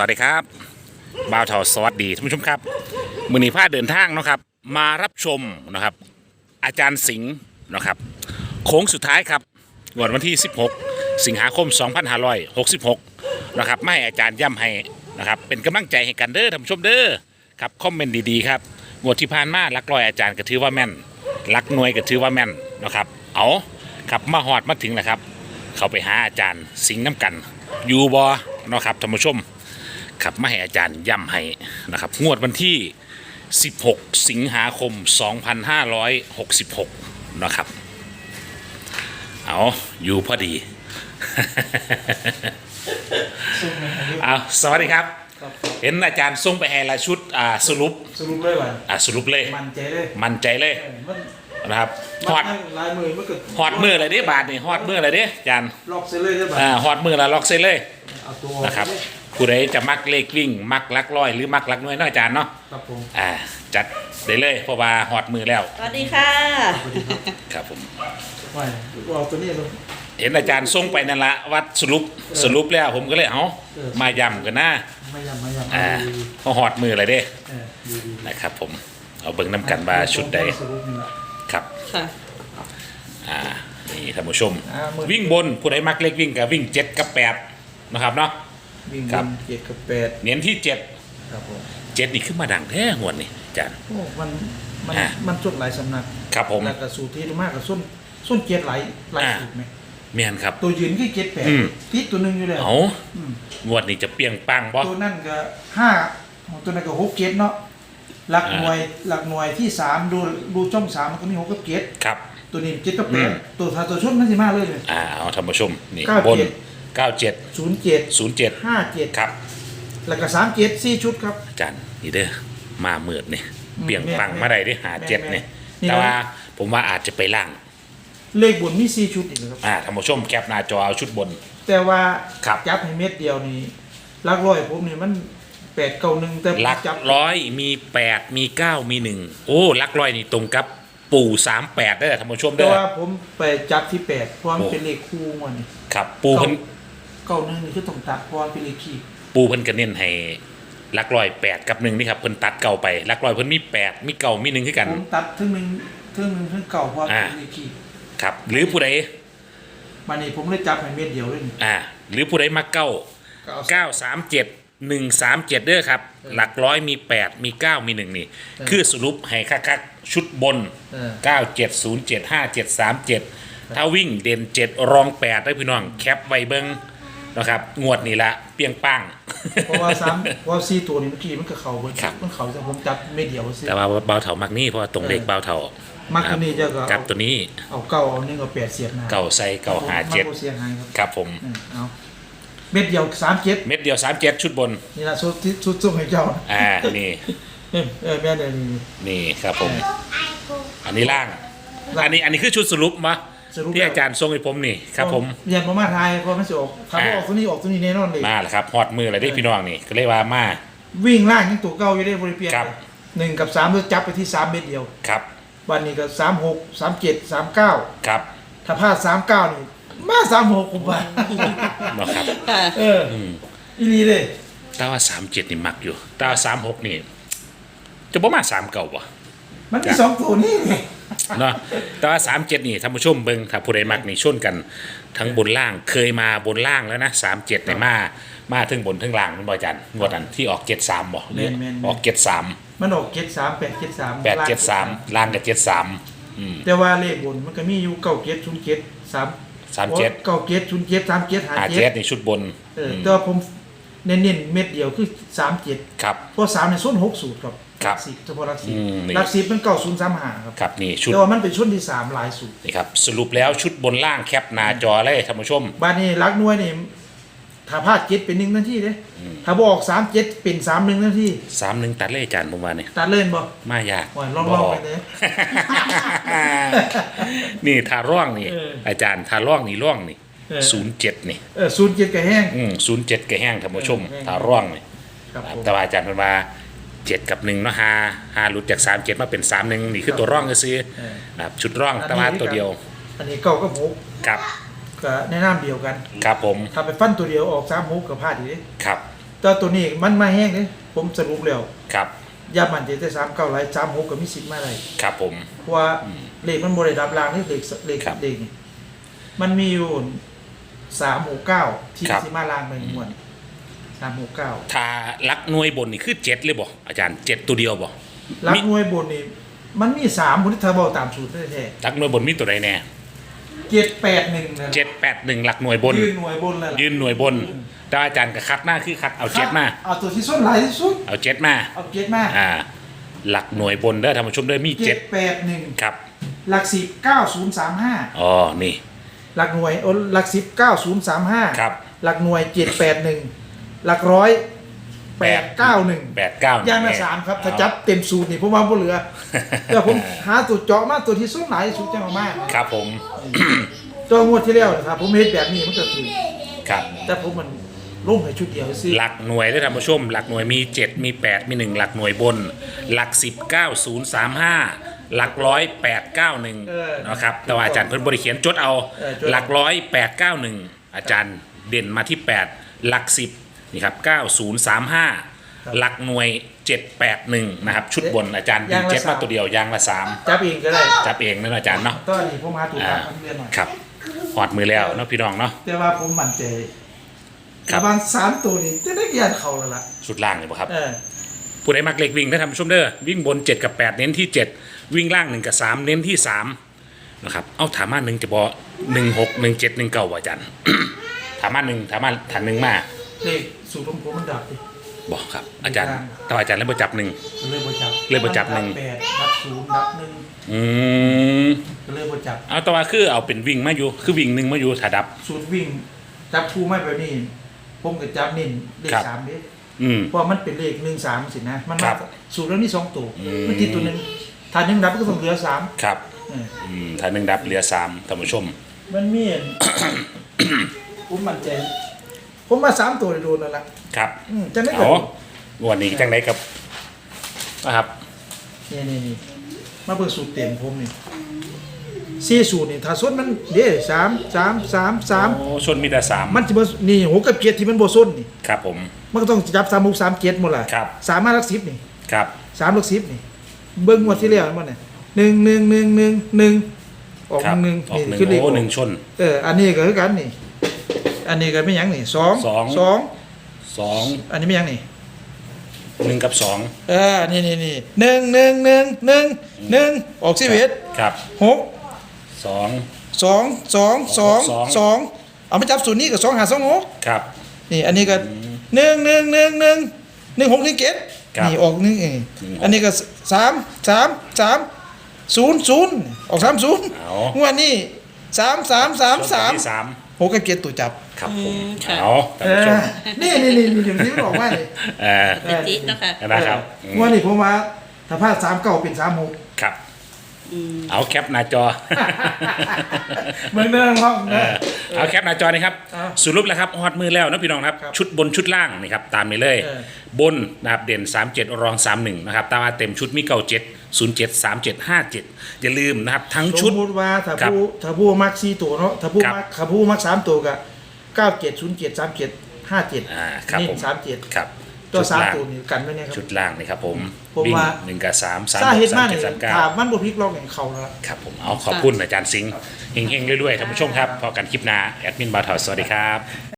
วัสดีครับบ่าวเทาสวัสดีท่านผู้ชมครับมือนีพาเดินทางนะครับ มารับชมนะครับ อาจารย์สิงห์นะครับ โค้งสุดท้ายครับงวดวันที่ 16 สิงหาคม 2566 นะครับไม่ให้อาจารย์ย่ำให้นะครับ เป็นกำลังใจให้กันเด้อท่านผู้ชมเด้อครับคอมเมนต์ดีๆครับงวดที่ผ่านมาลักลอยอาจารย์ก็ถือว่าแม่นลักหน่วยก็ถือว่าแม่นนะครับ เอาครับมาหอดมาถึงแล้วครับ เขาไปหาอาจารย์สิงห์น้ำกัน อยู่บอนะครับท่านผู้ชม ครับมาให้อาจารย์ย้ำให้นะครับงวดวันที่ 16 สิงหาคม 2566 นะครับ เอาอยู่พอดี เอาสวัสดีครับ ครับเห็นอาจารย์ส่งไปให้ละชุดอ่าสรุปสรุปเลยว่าอ่าสรุปเลย มันใจเลยมั่นใจเลยเออมันนะครับฮมัอดนลายมือมันก็ฮอดมือเลยเด้บาทนี่ฮอดมือเลยเด้อาจารย์ล็อกเซเลยได้ป่ะอ่าฮอดมือละล็อกเซเลยเอาตัวนะครับ ผู้ใดจะมักเลขวิ่ง มักลักร้อย หรือมักลักน้อยเน้อยอาจารย์เนาะครับผมอ่าจัดได้เลยเพราะว่าฮอดมือแล้วสวัสดีค่ะครับผม ไม่เอาตัวนี้เลยเห็นอาจารย์ส่งไปนั่นละวัดสรุปสรุปแล้วผมก็เลยเอาเออ มาย้ำกันนะไม่ยำไม่ยำอ่าดีเพราะฮอดมือเลยเด้เออดีดีนะครับผมเอาเบิ่งน้ำกันว่าชุดใดสรุปนี่แหละครับค่ะ อ่านี่ท่านผู้ชม อ่ามือ วิ่งบนผู้ใดมักเลขวิ่งกับวิ่งเจ็ดกับแปดนะครับเนาะ วิ่งครับบนเจ็ดกับแปดเน้นที่เจ็ดครับผมเจ็ดนี่ขึ้นมาดังแท้หวดนี่อาจารย์ โอ้มันมันอ่ามันจุดหลายสำนักครับผม แล้วก็สูตรที่มากกับส้นส้นเจ็ดหลายหลายอ่าสูตรไหมเมียนครับ ตัวยืนที่เจ็ดแปดอืมติดตัวหนึ่งอยู่แล้วเอาอืมงวดนี้จะเปรียงปังบ่ตัวนั่นก็ห้าตัวนั้นก็หกเจ็ดเนาะหลักอ่าหน่วยหลักหน่วยที่สามดูดูช่องสามมันก็มีหกกับเจ็ดครับ ตัวนี้เจ็ดกับแปอืดมตัวถ้าตัวชุดมันสิมากเลยเลย อ่าเอาท่านผู้ชมนี่เก้าบนเจ็ด เก้าเจ็ดศูนย์เจ็ดศูนย์เจ็ดห้าเจ็ดครับ แล้วก็สามเจ็ดสี่ชุดครับ อาจารย์นี่เด้อมาเมือดนี่อืมเปรียงปังแม่นมาได้ที่หาเจ็ดแม่นี่นนี่แต่นะว่าผมว่าอาจจะไปล่างเลขบนมีสี่ชุดอีกนะครับ อ่าท่านผู้ชมแคปหน้าจอเอาชุดบน แต่ว่าครับ จับให้เม็ดเดียวนี่หลักร้อยผมนี่มันแปดเก้าหนึ่งแต่ผมหลักจับร้อยมีแปดมีเก้ามีหนึ่งโอ้หลักร้อยนี่ตรงกับปู่สามแปดได้อท่านผู้ชมแต่เด้อ ว่าผมไปจับที่แปดเพราะมันโอ้ เป็นเลขคู่มันนี่ ครับ ปู่เพิ่น เก้าหนึ่งนี่คือต้องตัดเพราะว่าเป็นเลขขีดปู่เพิ่นก็เน้นให้หลักร้อยแปดกับหนึ่งนี่ครับเพิ่นตัดเก่าไปหลักร้อยเพิ่นมีแปดมีเก่ามีหนึ่งคือกัน ผมตัดทึ่งหนึ่งทึ่งหนึ่งทึ่งเก่าเพราะว่าอ่า เป็นเลขขีดครับ หรือผู้ใดมันนี่ผมเลยจับให้เม็ดเดียวเลยนี่อ่า หรือผู้ใดมาเก้าก็เอา เก้าสามเจ็ดหนึ่งสามเจ็ดเด้อครับหลักร้อยมีแปดมีเก้ามีหนึ่งนี่เออ คือสรุปให้คักๆชุดบน เออเก้าเจ็ดศูนย์เจ็ดห้าเจ็ดสามเจ็ดถ้าวิ่งเด่นเจ็ดรองแปดได้พี่น้อง แคปไว้เบิ้ง นะครับ งวดนี้ละเปียงปัง เพราะว่าซ้ำเพราะว่าซีตัวนี้เมื่อกี้มันก็เข่าเบิดครับ มันเข่าแต่ผมจับเม็ดเดียวซิแต่ว่าเบาเถามักนี่เพราะว่าตรงเลขเบาเถามักตัวนี้จะก็กับเอาตัวนี้เอาเก้าเอาหนึ่งเอาแปดเสียบหน้าเก่าใส่เก่าหาเจ็ดมักบ่เสียหายครับครับผมเออเอาเม็ดเดียวสามเจ็ดเม็ดเดียวสามเจ็ดชุดบนนี่ละชุดที่ชุดส่งให้เจ้าอ่านี่เออเออแม่เดี๋ยวนี้นี่ครับผม อันนี้ล่างอันนี้อันนี้คือชุดสรุปมา สรุปที่อาจารย์ทรงให้ผมนี่ครับ ผมเรียนประมาณไทยเพราะมันจะออกถ้าบ่อ่าออกตัวนี้ออกตัวนี้แน่นอนเลยมาแล้วครับฮอดมืออะไรได้พี่น้องนี่ก็เรียกว่ามาวิ่งล่างยังตัวเก้าอยู่ได้บริเปลี่ยนครับหนึ่งกับสามเราจับไปที่สามเม็ดเดียวครับวันนี้ก็สามหกสามเจ็ดสามเก้าครับถ้าพลาดสามเก้านี่มาสามหกผมว่าเนาะครับค่ะเอออืมอีนีเลยแต่ว่าสามเจ็ดนี่มักอยู่แต่ว่าสามหกนี่ จะบ่มาสามเก่าบ่มันมีสองตัวนี่ไง เนาะแต่ว่าสามเจ็ดนี่ท่านผู้ชมเบิ่งถ้าผู้ใดมักนี่ชนกันทั้งบนล่างเคยมาบนล่างแล้วนะสามเจ็ดเนี่ยมามาถึงบนถึงล่างมันบ่อาจันงวดนั้นที่ออกเจ็ดสามบ่หรือออกเจ็ดสามมันออกเจ็ดสามแปดเจ็ดสามแปดเจ็ดสามล่างกับเจ็ดสามอืม แต่ว่าเลขบนมันก็มีอยู่เก้าเจ็ดศูนย์เจ็ดสามสามเจ็ดเก้าเจ็ดศูนย์เจ็ดสามเจ็ดหาหาเจ็เจ็ดดนี่ชุดบนเออมแต่ว่าผม เน้นๆเม็ดเดียวคือสามเจ็ดครับ เพราะสามในส้นหกสูตรครับครับสิบเฉพาะรักสิบอืมนี่ รักสิบเป็นเก้าศูนย์สามหาครับครับนี่ชุดแต่ว่ามันเป็นชุดที่สามหลายสูตร นี่ครับสรุปแล้วชุดบนล่างแคปหน้าจอเลยท่านผู้ชม บ้านนี้รักน้วยนี่ถ้าพลาดเจ็ดเป็นหนึ่งนาทีเด้ถ้าบอกสามเจ็ดเป็นสามหนึ่งนาทีสามหนึ่งตัดเลยอาจารย์ผมว่าเนี่ยตัดเล่นบ่ มายากโอ้ยลองๆไปเลย นี่ทาร่องนี่เอออาจารย์ทาร่องนี่ร่องนี่ เออ ศูนย์เจ็ดนี่เออศูนย์เจ็ดกับแห้งอืมศูนย์เจ็ดกระแห้งท่านผู้ชมเออแห้งทาร่องนี่ครับผม แต่ว่าอาจารย์เป็นว่าเจ็ดกับหนึ่งเนาะฮาฮาหลุดจากสามเจ็ดมาเป็นสามหนึ่งนี่คือตัวร่องก็ซื้อเออ นะครับชุดร่องแต่ว่าตัวเดียวอันนี้เก้ากับหกครับก็แนะนำเดียวกัน ครับผมถ้าไปฟันตัวเดียวออกสามหกกับพลาดอีกเด้ครับแต่ตัวนี้มันมาแห้งเลยผมสรุปแล้วครับยามันเจแต่สามเก้าไรสามหกก็มีสิทธิ์มาอะไรครับผม เพราะว่าเลขมันบริดับรางนี่เลขเลขครับ เลขนี่มันมีอยู่ สามหกเก้าที่ครับสิมาลางในมวนสามหกเก้าถ้าลักหน่วยบนนี่คือเจ็ดเลยบ่อาจารย์เจ็ดตัวเดียวบ่รักมีหน่วยบนนี่มันมีสามบนที่เธอบอกตามสูตรแท้ลักหน่วยบนมีตัวใดแน่ๆเจ็ดแปดหนึ่งนะเจ็ดแปดหนึ่งหลักหน่วยบน ยืนหน่วยบนเลยล่ะยืนหน่วยบนแต่อาจารย์ก็คัดหน้าคือคัดเอาเจ็ดมา เอาตัวที่ส้นหลายที่สุดเอาเจ็ดมา เอาเจ็ดมาอ่า หลักหน่วยบนเด้อท่านผู้ชมเด้อมีเจ็เจ็ดดแปดหนึ่งครับ หลักสิบเก้าศูนย์สามห้าอ๋อ นี่ หลักหน่วยโอ้หลักสิบเก้าศูนย์สามห้าครับ หลักหน่วยเจ็ดแปดหนึ่งหลักร้อยแปดเก้าหนึ่งแปดเก้าย่างละสามครับ ถ้าจับเต็มสูตรนี่ผมว่าบ่เหลือเดี๋ยวผมหาตัวเจาะมาตัวที่ส้นหลายที่สุดจังเอามากครับผมตัวงวดที่แล้วนะครับ ผมเห็นแบบนี้มันก็ถือครับแต่ผมมันลงให้ชุดเดียวสิหลักหน่วยได้อท่านผู้ชม หลักหน่วยมี 7 มี 8 มี 1 หลักหน่วยบน หลัก 10 9 0 3 5 หลักร้อย8 9 1นะครับแต่ว่าอาจารย์เพิ่นบริเขียนจดเอาหลักร้อย8 9 1อาจารย์เด่นมาที่8หลัก10นี่ครับ9 0 3 5หลักหน่วย7 8 1นะครับชุดบนอาจารย์ยิงเจ็ดมาตัวเดียวยางละจับเองก็ได้3จับเองนั่นอาจารย์เนาะตอนนี้ผมหาตัวอ่าตามคำเรียนหน่อยครับหอดมือแล้วเนาะพี่น้องเนาะ แต่ว่าผมมั่นใจครับบางสามตัวนี่จะได้เกียนเขาแล้วล่ะสุดล่างเลยป่ะครับ เออ ผู้ใดมักเล็กวิ่งได้ทำชมเด้อวิ่งบน 7 กับ 8 เน้นที่ 7 วิ่งล่าง 1 กับ 3 เน้นที่3นะครับเอาถามมาหนึ่งจะบอหนึ่งหกหนึ่งเจ็ดหนึ่งเก้าอาจารย์ ถามมาหนึ่งถามมาฐานหนึ่งมาเลขสูตรของผมมันดับดิบอกครับ อาจารย์แต่ว่าอาจารย์เล่นประจับหนึ่งก็เลยบ่จับเลยบ่จับหนึ่งดัแปดดับศูนย์ดับหนึ่งอืมก็เลยบ่จับ เอาแต่ว่าคือเอาเป็นวิ่งมาอยู่คือวิ่งหนึ่งมาอยู่ถ้าดับ สูตรวิ่งจับคู่ไม่แบบนี้ผมก็จับนิ่นเลขครับ สามเด้ อืม เพราะมันเป็นเลขหนึ่งสามสินะ มันครัมาบสูตรแล้วนี่สองตัวอืม มันติดตัวหนึ่งถ้าหนึ่งดับก็ต้องเหลือสามครับเอออืมถ้าหนึ่งดับเหลือสามท่านผู้ชม มันมีอัน ผมมั่นใจ ผมมาสามตัวเลยโดนแล้วล่ะครับอืมจะไม่กเอาดวันนี้จังไดกับนะครับ นี่นี่นี่มาเบิ่งสูตรเต็มผมนี่สี่สูตรนี่ถ้าส้นมันเด้สามสามสามสามโอ้ชนมีแต่สามมันจะบ่นี่หกกับเกียรติที่มันบ่ส้นนี่ ครับผม มันก็ต้องจับสามหกสามเกียรติหมดล่ะครับ สามมาลักสิบนี่ครับ สามลักสิบนี่ เบิ่งงวดที่แล้วมันเนี่ยหนึ่งหนึ่งหนึ่งหนึ่งหนึ่งออกครับหนึ่งออกหนึ่งขึ้นเลขโอ้หนึ่งชน เอออันนี้ก็คือกันนี่ อันนี้ก็ไม่หยังนี่สองสอง สองสองอันนี้ไม่หยังนี่ หนึ่งกับสองเออ นี่นี่นี่หนึ่งหนึ่งหนึ่งหนึ่งหนึ่งออกสิบเอ็ดครับหกสอง สองสองสองสองสองเอามาจับสูตรนี้กับสองหาสองหกครับ นี่อันนี้ก็หนึ่งหนึ่งหนึ่งหนึ่งหนึ่งหกหนึ่งเจ็ดครับนี่ออกหนึ่งเองหนึ่งหกอันนี้ก็สามสามสามศูนย์ศูนย์ออกสามศูนย์เอา งวดนี้สามสามสามสามที่สามหกกับเจ็ดตัวจับครับผมอืมค่ะ เอาท่านผู้ชมนี่นี่นี่นี่เดี๋ยวนี้มันบอกว่าเลยเออเป็นจิตเนาะค่ะ นะครับเอองวดนี้ผมว่าถ้าพลาดสามเก้าเป็นสามหก ครับอืม เอาแคปหน้าจอ เหมือนเดิมครับเออเอาแคปหน้าจอนะครับเอาสรุปแล้วครับฮอดมือแล้วนะพี่น้องครับ ครับชุดบนชุดล่างนี่ครับตามนี้เลย เออ บนนะครับเด่น 37 รอง 31 นะครับตามมาเต็มชุดมีเก่า7 07 37 57 อย่าลืมนะครับทั้งสชุดมมติว่าถ้าครับผู้ถ้าผู้มักสี่ตัวเนาะถ้าผู้ครับมักถ้าผู้มักสามตัวก็เก้าเจ็ดศูนย์เจ็ดสามเจ็ดห้าเจ็ดอ่าครับนี่ผม สามเจ็ด ครับ ตัวชุดสามล่างตัวนี่กันไว้เนี่ยครับ ชุดล่างนี่ครับผมผมวิ่งว่า หนึ่งกับสามสามสาเหตุสามมากเจ็เนี่ดยสามเก้า ถามมันบ่พลิกล็อกอย่างเขาแล้วล่ะ ครับผมเอาขอบคุณอาจารย์สิงห์เฮงๆเรื่อยๆท่านผู้ชมครับพอกันคลิปหน้า แอดมินบาร์ทอสวัสดีครับ